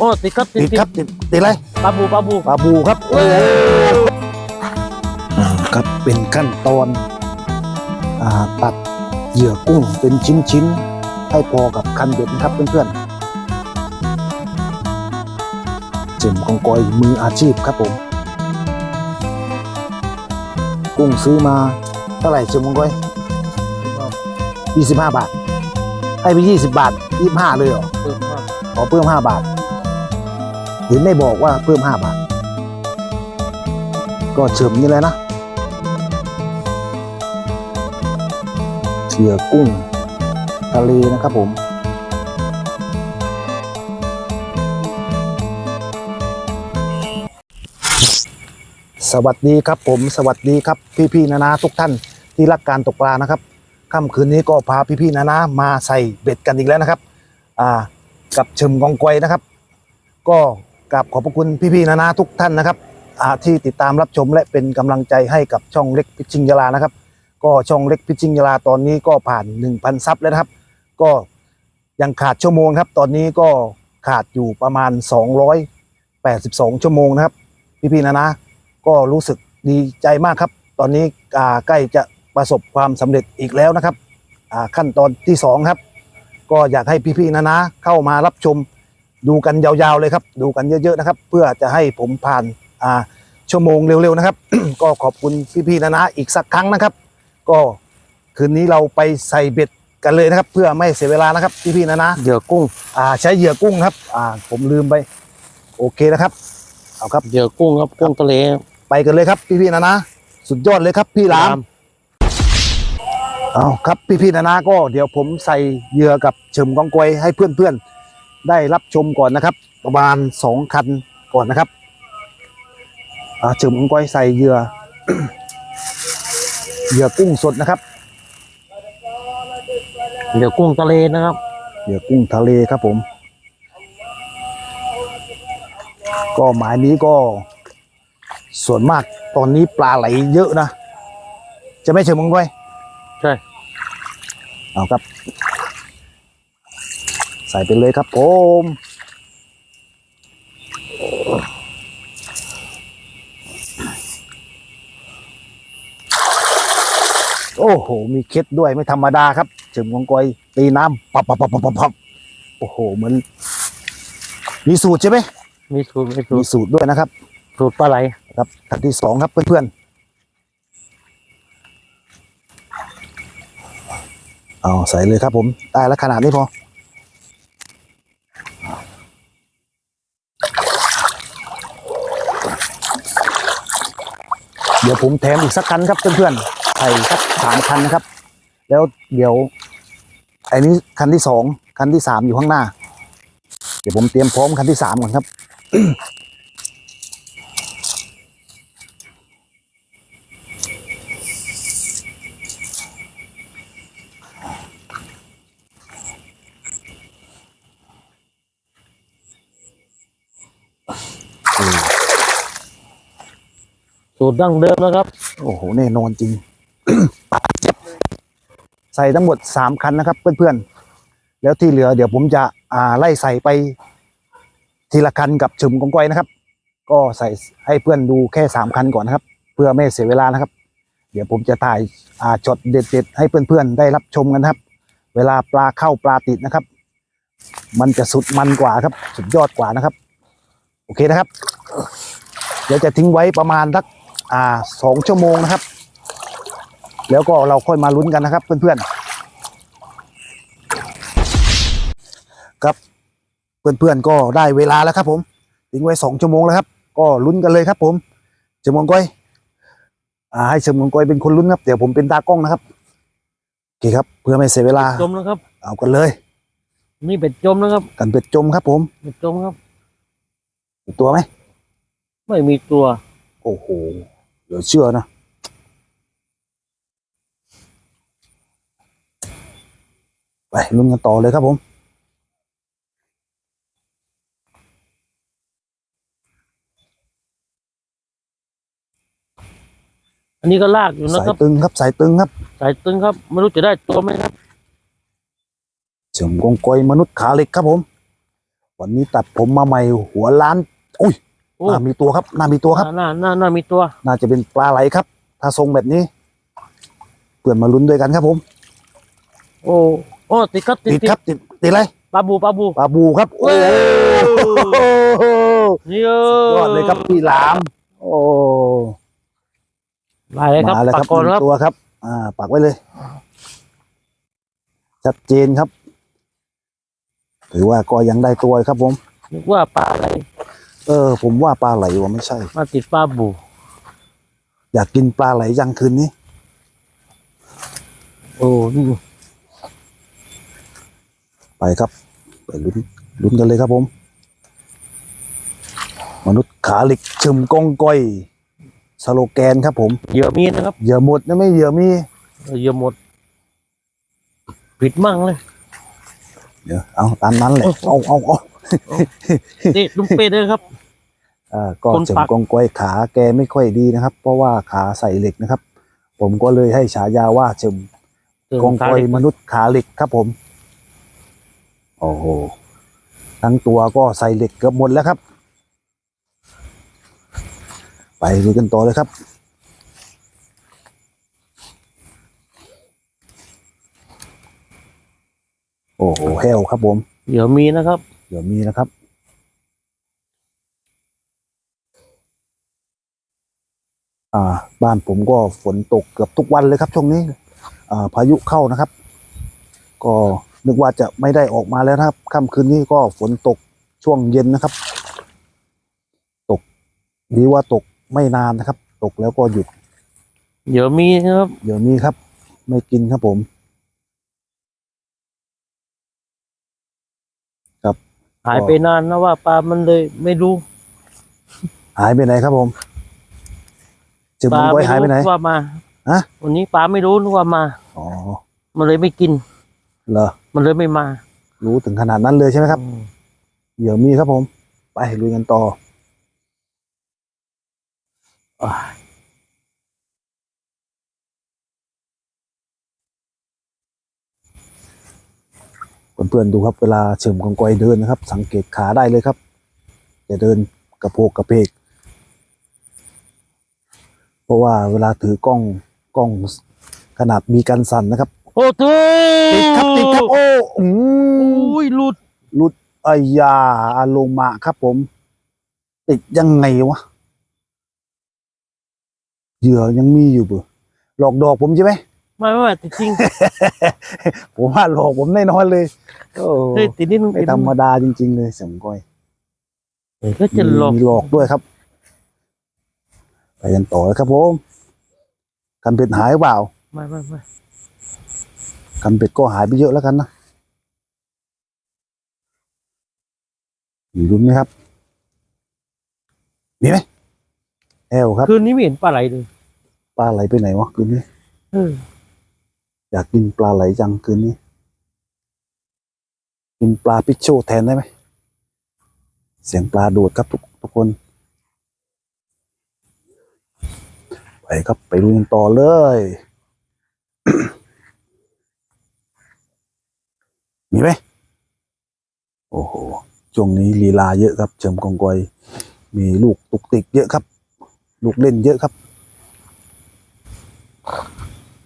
โอ้ติดครับติดติดครับติดติดอะไรปลาบูปลาบูปลาบูครับโอ้อ่าครับเป็นขั้นตอนอ่าตัดเหยื่อกุ้งเป็นชิ้นๆ ให้พอกับคันเบ็ดนะครับเพื่อนๆเจมกองกอยมืออาชีพครับผม กุ้งซื้อมาเท่าไหร่เจมกองกอยยี่สิบห้าบาท ให้ไปยี่สิบบาทยี่ห้าเลยเหรอเพิ่มมากขอเพิ่มห้าบาท เห็นไม่บอกว่าเพิ่มห้าบาท ก็เฉิมนี่เลยนะเสือกุ้งทะเลนะครับผมสวัสดีครับผมสวัสดีครับพี่ๆนานาทุกท่านที่รักการตกปลานะครับค่ำคืนนี้ก็พาพี่ๆนานามาใส่เบ็ดกันอีกแล้วนะครับ อ่า กับเชิมกองกวยนะครับ ก็ กราบขอบพระคุณพี่ๆนานาทุกท่านนะครับที่ติดตามรับชมและเป็นกำลังใจให้กับช่องเล็กพิชชิงยาลานะครับ ก็ช่องเล็กพิชชิงยาลาตอนนี้ก็ผ่าน 1,000 ซับแล้วนะครับ ก็ยังขาดชั่วโมงครับ ตอนนี้ก็ขาดอยู่ประมาณ 282 ชั่วโมงนะครับ พี่ๆนานาก็รู้สึกดีใจมากครับ ตอนนี้ใกล้จะประสบความสำเร็จอีกแล้วนะครับขั้นตอนที่สองครับ ก็อยากให้พี่ๆนะนะเข้ามารับชม ดูกันยาวๆเลยครับ ดูกันเยอะๆนะครับ เพื่อจะให้ผมผ่านอ่าชั่วโมงเร็วๆนะครับ ก็ขอบคุณพี่ๆนะนะอีกสักครั้งนะครับ ก็คืนนี้เราไปใส่เบ็ดกันเลยนะครับ เพื่อไม่เสียเวลานะครับพี่ๆนะนะเหยื่อกุ้งอ่าใช้เหยื่อกุ้งครับอ่าผมลืมไป โอเคนะครับเอาครับเหยื่อกุ้งครับกุ้งทะเลไปกันเลยครับพี่ๆนะนะสุดยอดเลยครับพี่หลามเอาครับพี่ๆนานาก็เดี๋ยวผมใส่เหยื่อกับเฉิมกองกวยให้เพื่อนๆ ได้รับชมก่อนนะครับ ประมาณสองคันก่อนนะครับอ่าเฉิมกองกวยใส่เหยื่อเหยื่อกุ้งสดนะครับเหยื่อกุ้งทะเลนะครับเหยื่อกุ้งทะเลครับผม ก็หมายนี้ก็ส่วนมากตอนนี้ปลาไหลเยอะนะ จะไม่เฉิมกองกวยใช่เอาครับ ใส่ไปเลยครับผมโอ้โห มีเคล็ดด้วยไม่ธรรมดาครับเฉิมกองกอยตีน้ำปับปับปับปับปับปับโอ้โห เหมือน มีสูตรใช่ไหมมีสูตรมีสูมีตรสูตรด้วยนะครับ สูตรปลาไหลครับขั้นที่สองครับเพื่อนๆเอาใส่เลยครับผม ได้แล้วขนาดนี้พอ เดี๋ยวผมแถมอีกสักคันครับเพื่อนๆใส่สักสามคันนะครับ แล้วเดี๋ยวไอ้นี้คันที่สองคันที่สามอยู่ข้างหน้า เดี๋ยวผมเตรียมพร้อมคันที่สามก่อนครับ สูตรดั้งเดิมนะครับ โอ้โหแน่นอนจริง ใส่ทั้งหมดสามคันนะครับ เพื่อนๆ แล้วที่เหลือเดี๋ยวผมจะอ่าไล่ใส่ไป ทีละคันกับชุมกองก้อยนะครับ ก็ใส่ให้เพื่อนดูแค่สามคันก่อนนะครับ เพื่อไม่เสียเวลานะครับ เดี๋ยวผมจะถ่ายอ่าช็อตเด็ดๆให้เพื่อนๆ ได้รับชมกันครับ เวลาปลาเข้าปลาติดนะครับ มันจะสุดมันกว่าครับ สุดยอดกว่านะครับ โอเคนะครับ เดี๋ยวจะทิ้งไว้ประมาณสัก อ่าสองชั่วโมงนะครับ แล้วก็เราค่อยมาลุ้นกันนะครับ เพื่อนๆครับเพื่อนๆก็ได้เวลาแล้วครับ ผมทิ้งไว้สองชั่วโมงแล้วครับ ก็ลุ้นกันเลยครับ ผมเฉมงก้อยอ่าให้เฉมงก้อยเป็นคนลุ้นครับเดี๋ยวผมเป็นตากล้องนะครับโอเคครับ เพื่อไม่เสียเวลาจมนะครับ เอากันเลยนี่เป็ดจมนะครับ กันเป็ดจมครับ ผมเป็ดจมครับมีตัวไหมไม่มีตัว โอ้โห เดี๋ยวเชื่อนะไปลุ้นกันต่อเลยครับผมอันนี้ก็ลากอยู่นะสายครับ ตึงครับสายตึงครับสายตึงครับ ไม่รู้จะได้ตัวไหมครับ เฉิมกงกอยมนุษย์ขาเหล็กครับผม วันนี้ตัดผมมาใหม่หัวล้าน อุ้ย โอ้น่ามีตัวครับน่ามีตัวครับน่าน่าน่ามีตัว น่าจะเป็นปลาไหลครับ ถ้าทรงแบบนี้เพื่อนมาลุ้นด้วยกันครับผม โอ้โอ้ติดครับติดติดติดครับติดติดอะไรปลาบูปลาบูปลาบูครับ โอ้เว้ยโหนี่เออยอดเลยครับพี่หลาม โอ้ลายเลยครับมาแล้วปคลารับกรหนึ่ครับงตัวครับ อ่าปักไว้เลย ชัดเจนครับ ถือว่าก็ยังได้ตัวครับผมนึกว่าปลาอะไร เออ ผมว่าปลาไหลว่าไม่ใช่ มาติดปลาบู อยากกินปลาไหลยังคืนนี้ โอ้นี่ไปครับ ไปลุ้นลุ้นกันเลยครับผม มนุษย์ขาเหล็กชึมกองก้อยสโลแกนครับผมเหยื่อมีนะครับเหยื่อหมดนะไม่เหยื่อมีเหยื่อหมด ผิดมั่งเลย เดี๋ยวเอาตามนั้นแหละโอ้เอาเอาเอา นี่ลุงเป้เลยครับอ่าก็คนเฉิมปักกองก้อยขาแกไม่ค่อยดีนะครับ เพราะว่าขาใส่เหล็กนะครับ ผมก็เลยให้ฉายาว่าเฉิมกองกอยมนุษย์ขาเหล็กครับผม โอ้โหทั้งตัวก็ใส่เหล็กเกือบหมดแล้วครับ ไปดูกันต่อเลยครับโอ้โหแห้วครับผมเหยื่อมีนะครับ เดี๋ยวมีนะครับ อ่า บ้านผมก็ฝนตกเกือบทุกวันเลยครับช่วงนี้ อ่า พายุเข้านะครับ ก็นึกว่าจะไม่ได้ออกมาแล้วนะครับค่ำคืนนี้ก็ฝนตกช่วงเย็นนะครับ ตกดีว่าตกไม่นานนะครับ ตกแล้วก็หยุดเหยื่อมีนะครับ เดี๋ยวนี้ครับ ไม่กินครับผม หายไปนานนะว่าปลามันเลยไม่รู้ หายไปไหนครับผมจึงปมัลานไว้ไม่หายไปรู้ไหนว่ามาฮะวันนี้ปลาไม่รู้นึกว่ามาอ๋อมันเลยไม่กินเหรอมันเลยไม่มา รู้ถึงขนาดนั้นเลยใช่ไหมครับอืมเดี๋ยวมีครับผม ไปลุยกันต่อ เพื่อนๆดูครับเวลาเฉิมกองกอยเดินนะครับ สังเกตขาได้เลยครับจะเดินกระโพกกระเพก เพราะว่าเวลาถือกล้องกล้องขนาดมีกันสั่นนะครับ โอ้ตูติดครับติดครับโอ้อืมอุ้ยหลุดลุดไอ้ยาอาโลมาครับผม ติดยังไงวะเหยื่อยังมีอยู่เปล่าหลอกดอกผมใช่ไหม ไม่ไม่ไม่จริง ผมว่าหลอกผมแน่นอนเลยโอ้ๆเฮ้ยติดนิดนึงไม่ติดธรนิดรมนึงดาจริง ๆ เลยเสยมก้อยเฮ้ยก็จะหลอกมีหลอกด้วยครับ ไปกันต่อเลยครับผมกันเป็ดหายหรือเปล่าไม่ไม่ไม่กันเป็ดก็หายไปเยอะแล้วกันนะมีรุ้นไหมครับมีไหมแอลครับ คืนนี้ไม่เห็นปลาไหลเลยปลาไหลไปไหนวะคืนนี้ เออ อยากกินปลาไหลจังคืนนี้ กินปลาพิชโชแทนได้ไหม เสียงปลาโดดครับทุกทุกคน ไปครับไปดูกันต่อเลย มีไหม โอ้โหช่วงนี้ลีลาเยอะครับเฉิมกองกอย มีลูกตุกติกเยอะครับ ลูกเล่นเยอะครับ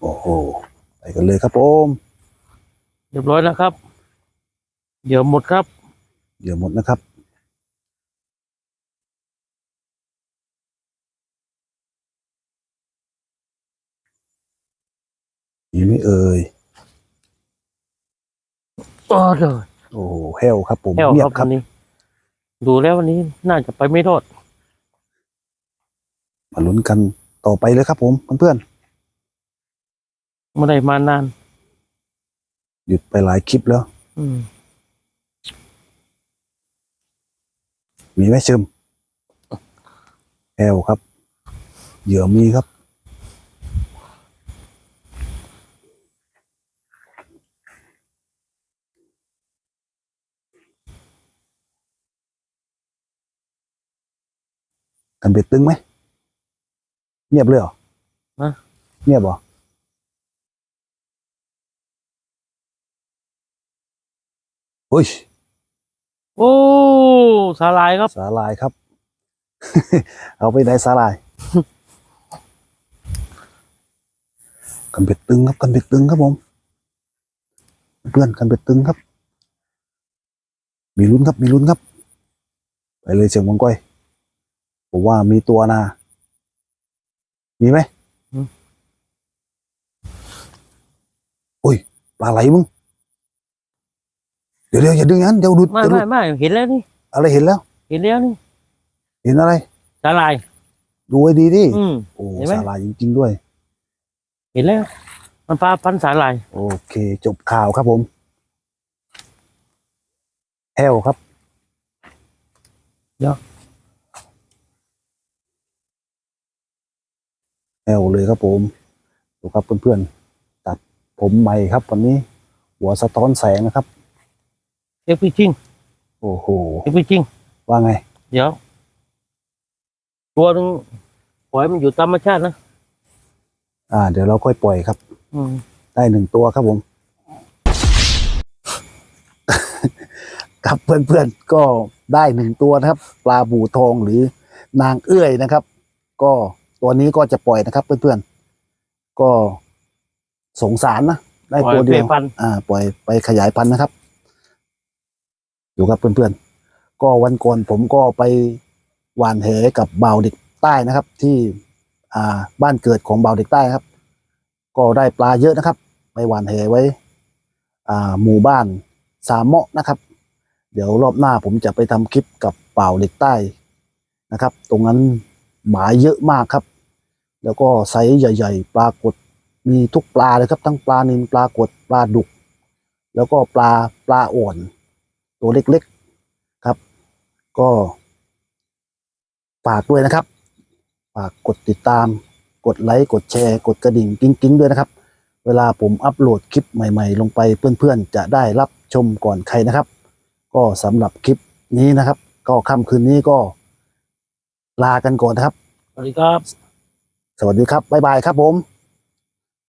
โอ้โห ไปกันเลยครับผมเรียบร้อยนะครับ เดี๋ยวหมดครับ เดี๋ยวหมดนะครับมีไหม่เอ่ยอ๋อเดี๋ยวโอ้โหแห้วครับผมแค่วเงียครับบควัรับนนี้ ดูแล้ววันนี้น่าจะไปไม่รอดมาลุ้นกันต่อไปเลยครับผมเพื่อน ไม่ได้มานานๆหยุดไปหลายคลิปแล้ว อืมมีไหมเชิมแห้วครับ เหยื่อมีครับ กันเบ็ดตึงไหม เงียบเลยเหรอฮะ เงียบเหรอ เฮ้ยโอ้สาลายครับสาลายครับ เอาไปไหนสาลาย กันเป็ดตึงครับกันเป็ดตึงครับผมเพื่อนกันเป็ดตึงครับ มีลุ้นครับมีลุ้นครับ ไปเลยเสียงมังก้อยผมว่ามีตัวนะมีไหมอุ้ยปลาไหลมึง เดี๋ยวเดี๋ยวอย่าดึงงั้นเดี๋ยวดูดไม่เดี๋ยวดูไม่ดไม่เห็นแล้วนี่อะไรเห็นแล้ว เห็นแล้วนี่เห็นอะไรสาลาย ดูไว้ดีดิอืม โอ้เห็นไหม สาลายจริง ๆ ด้วย เห็นแล้ว มันปลาพันธุ์สาลาย โอเค จบข่าวครับผมแฮวครับเดี๋ยวแฮวเลยครับผมดูครับเพื่อนๆตัดผมใหม่ครับวันนี้ หัวสะท้อนแสงนะครับ เอ็กพีจริงโอ้โหเอ็กพีจริง ว่าไง เดี๋ยว ตัวหนึงปล่อยมันอยู่ตามธรรมชาตินะ อ่า เดี๋ยวเราค่อยปล่อยครับ อืม ได้หนึ่งตัวครับผมครับเพื่อนๆก็ได้หนึ่งตัวนะครับ ปลาบูทองหรือนางเอื้อยนะครับ ก็ตัวนี้ก็จะปล่อยนะครับ เพื่อนๆก็สงสารนะได้ปล่อยตัวเดีเพยวพันธุ์ อ่า ปล่อยไปขยายพันธุ์นะครับ อยู่ครับเพื่อนๆ ก็วันก่อนผมก็ไปหวานแหกับบ่าวเด็กใต้นะครับ ที่อ่าบ้านเกิดของบ่าวเด็กใต้ครับ ก็ได้ปลาเยอะนะครับ ไปหวานแหไว้ อ่าหมู่บ้านสามเมาะนะครับ เดี๋ยวรอบหน้าผมจะไปทำคลิปกับเป่าเหล็กใต้นะครับ ตรงนั้นหมายเยอะมากครับ แล้วก็ไซส์ใหญ่ ๆ ปลากดมีทุกปลาเลยครับ ทั้งปลานิลปลากดปลาดุก แล้วก็ปลาปลาอ่อน ตัวเล็กๆครับ ก็ฝากด้วยนะครับ ฝากกดติดตาม กดไลค์ กดแชร์ กดกระดิ่งกิ้งๆด้วยนะครับ เวลาผมอัปโหลดคลิปใหม่ ๆ ลงไปเพื่อนๆ จะได้รับชมก่อนใครนะครับ ก็สำหรับคลิปนี้นะครับ ก็ค่ำคืนนี้ก็ลากันก่อนนะครับ สวัสดีครับ สวัสดีครับ บ๊ายบายครับผม